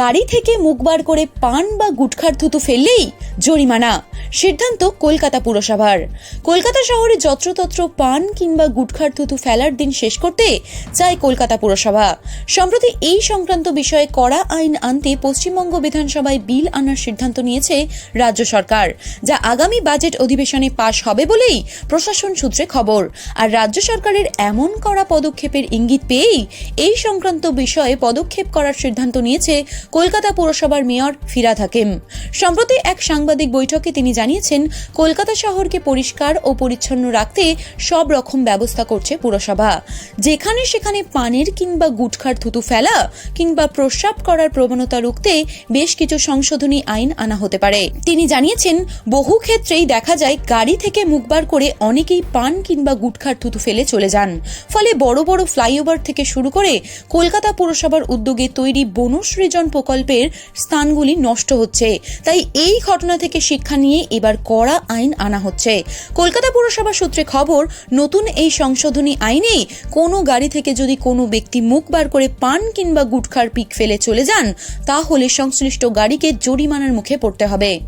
গাড়ি থেকে মুখ বার করে পান বা গুটখার থুতু ফেললেই জরিমানা। সিদ্ধান্ত কলকাতা পুরসভার। কলকাতা শহরে যত্রতত্র পান কিংবা গুটখার থুতু ফেলার দিন শেষ করতে চায় কলকাতা পুরসভা। সম্প্রতি এই সংক্রান্ত বিষয়ে কড়া আইন আনতে পশ্চিমবঙ্গ বিধানসভায় বিল আনার সিদ্ধান্ত নিয়েছে রাজ্য সরকার, যা আগামী বাজেট অধিবেশনে পাশ হবে বলেই প্রশাসন সূত্রে খবর। আর রাজ্য সরকারের এমন কড়া পদক্ষেপের ইঙ্গিত পেয়েই এই সংক্রান্ত বিষয়ে পদক্ষেপ করার সিদ্ধান্ত নিয়েছে কলকাতা পুরসভার মেয়র ফিরাদ হাকিম। সম্প্রতি এক সাংবাদিক বৈঠকে তিনি জানিয়েছেন, কলকাতা শহরকে পরিষ্কার ও পরিচ্ছন্ন রাখতে সব রকম ব্যবস্থা করছে পুরসভা। যেখানে সেখানে পানের কিংবা গুটখার থুতু ফেলা কিংবা প্রস্রাব করার প্রবণতা রুখতে বেশ কিছু সংশোধনী আইন আনা হতে পারে। তিনি জানিয়েছেন, বহু ক্ষেত্রেই দেখা যায় গাড়ি থেকে মুখ বার করে অনেকেই পান কিংবা গুটখার থুতু ফেলে চলে যান। ফলে বড় বড় ফ্লাইওভার থেকে শুরু করে কলকাতা পুরসভার উদ্যোগে তৈরি বনসৃজন প্রকল্পের স্থানগুলি নষ্ট হচ্ছে। তাই এই ঘটনা থেকে শিক্ষা নিয়ে এবার কড়া আইন আনা হচ্ছে। কলকাতা পুরসভা সূত্রে খবর, নতুন এই সংশোধনী আইনে কোনো গাড়ি থেকে যদি কোনো ব্যক্তি মুখ বার করে পান কিংবা গুটখার পিক ফেলে চলে যান, তাহলে সংশ্লিষ্ট গাড়িকে জরিমানার মুখে পড়তে হবে।